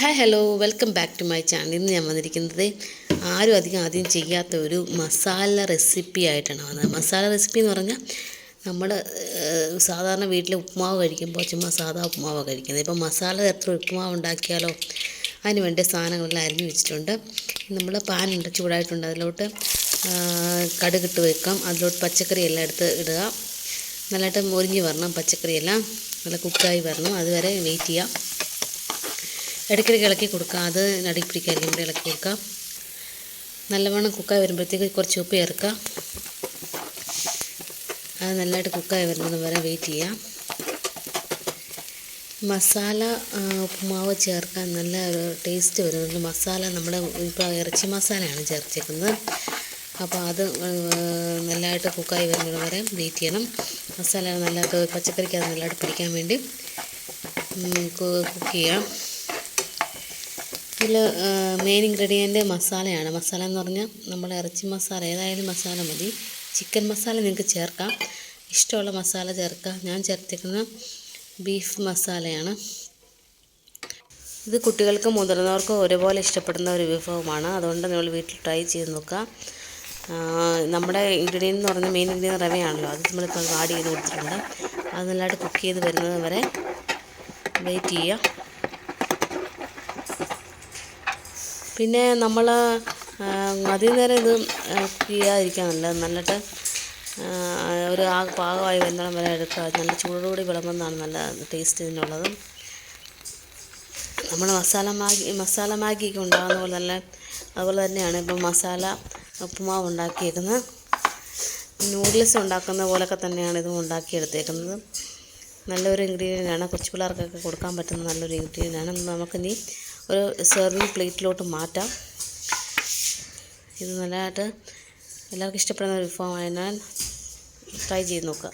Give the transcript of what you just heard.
Hi hello welcome back to my channel ഇന്ന് ഞാൻ വന്നിരിക്കുന്നത് ആരും അധികം ആദ്യം ചെയ്യാത്ത ഒരു മസാല റെസിപ്പി ആയിട്ടാണ് വന്നത്. മസാല റെസിപ്പി എന്ന് പറഞ്ഞാൽ നമ്മൾ സാധാരണ വീട്ടിൽ ഉപ്പുമാവ് കഴിക്കുമ്പോൾ ചുമ്മാ സാധാ ഉപ്പുമാവ് കഴിക്കുന്നത്. ഇപ്പം മസാല എത്ര ഉപ്പുമാവ് ഉണ്ടാക്കിയാലോ അതിന് സാധനങ്ങളെല്ലാം അരിഞ്ഞു വെച്ചിട്ടുണ്ട്. നമ്മൾ പാനുണ്ട് ചൂടായിട്ടുണ്ട്. അതിലോട്ട് കടുകിട്ട് വെക്കാം. അതിലോട്ട് പച്ചക്കറി എല്ലാം എടുത്ത് ഇടുക. നല്ലതായിട്ട് മുരിഞ്ഞ് വരണം. പച്ചക്കറിയെല്ലാം നല്ല കുക്കായി വരണം. അതുവരെ വെയിറ്റ് ചെയ്യാം. ഇടയ്ക്കിടയ്ക്ക് ഇളക്കി കൊടുക്കുക അത് നടി പിടിക്കാതിരിക്കും ഇവിടെ ഇളക്കി കൊടുക്കുക നല്ലവണ്ണം കുക്കായി വരുമ്പോഴത്തേക്ക് കുറച്ച് ഉപ്പ് ചേർക്കുക അത് നല്ലതായിട്ട് കുക്കായി വരുന്നത് വരെ വെയിറ്റ് ചെയ്യാം. മസാല ഉപ്പുമാവ് ചേർക്കാൻ നല്ല ഒരു ടേസ്റ്റ് വരുന്നുണ്ട്. മസാല നമ്മൾ ഇപ്പോൾ ഇറച്ചി മസാലയാണ് ചേർച്ചേക്കുന്നത്. അപ്പോൾ അത് നല്ലതായിട്ട് കുക്കായി വരുന്നത് വരെ വെയിറ്റ് ചെയ്യണം. മസാല നല്ലതായിട്ട് പച്ചക്കറിക്ക് അത് നല്ലതായിട്ട് പിടിക്കാൻ വേണ്ടി കുക്ക് ചെയ്യാം. ഇതിൽ മെയിൻ ഇൻഗ്രീഡിയന്റ് മസാലയാണ്. മസാല എന്ന് പറഞ്ഞാൽ നമ്മൾ ഇറച്ചി മസാല ഏതായാലും മസാല മതി. ചിക്കൻ മസാല നിങ്ങൾക്ക് ചേർക്കാം. ഇഷ്ടമുള്ള മസാല ചേർക്കാം. ഞാൻ ചേർത്തേക്കുന്ന ബീഫ് മസാലയാണ്. ഇത് കുട്ടികൾക്കും മുതിർന്നവർക്കും ഒരുപോലെ ഇഷ്ടപ്പെടുന്ന ഒരു വിഭവമാണ്. അതുകൊണ്ട് നിങ്ങൾ വീട്ടിൽ ട്രൈ ചെയ്ത് നോക്കുക. നമ്മുടെ ഇൻഗ്രീഡിയന്റ് എന്ന് പറഞ്ഞാൽ മെയിൻ ഇൻഗ്രീഡിയൻ റവയാണല്ലോ. അത് നമ്മളിപ്പോൾ ആഡ് ചെയ്ത് കൊടുത്തിട്ടുണ്ട്. അത് നല്ലതായിട്ട് കുക്ക് ചെയ്ത് വരുന്നത് വരെ വെയിറ്റ് ചെയ്യുക. പിന്നെ നമ്മൾ അധികം നേരം ഇത് കുക്ക് ചെയ്യാതിരിക്കാൻ നല്ലത്. നല്ലിട്ട് ഒരു ആ പാകമായി വരുന്നിടം വരെ എടുക്കുക നല്ല ചൂടോടുകൂടി വിളമ്പുന്നതാണ് നല്ല ടേസ്റ്റ് ഇതിനുള്ളത്. നമ്മൾ മസാല മാഗി മസാല മാഗിയൊക്കെ ഉണ്ടാകുന്ന പോലെ നല്ല അതുപോലെ തന്നെയാണ് ഇപ്പം മസാല ഉപ്പുമാവ് ഉണ്ടാക്കിയേക്കുന്നത്. നൂഡിൽസ് ഉണ്ടാക്കുന്ന പോലൊക്കെ തന്നെയാണ് ഇതും ഉണ്ടാക്കിയെടുത്തേക്കുന്നത്. നല്ലൊരു ഇൻഗ്രീഡിയന്റ് ആണ്. കൊച്ചു പിള്ളേർക്കൊക്കെ കൊടുക്കാൻ പറ്റുന്ന നല്ലൊരു ഇൻഗ്രീഡിയന്റ് ആണ്. നമുക്കിനി ഒരു സെർവിങ് പ്ലേറ്റിലോട്ട് മാറ്റാം. ഇത് നല്ലതായിട്ട് എല്ലാവർക്കും ഇഷ്ടപ്പെടുന്ന ഒരു വിഭവമായതിനാൽ ട്രൈ ചെയ്ത് നോക്കുക.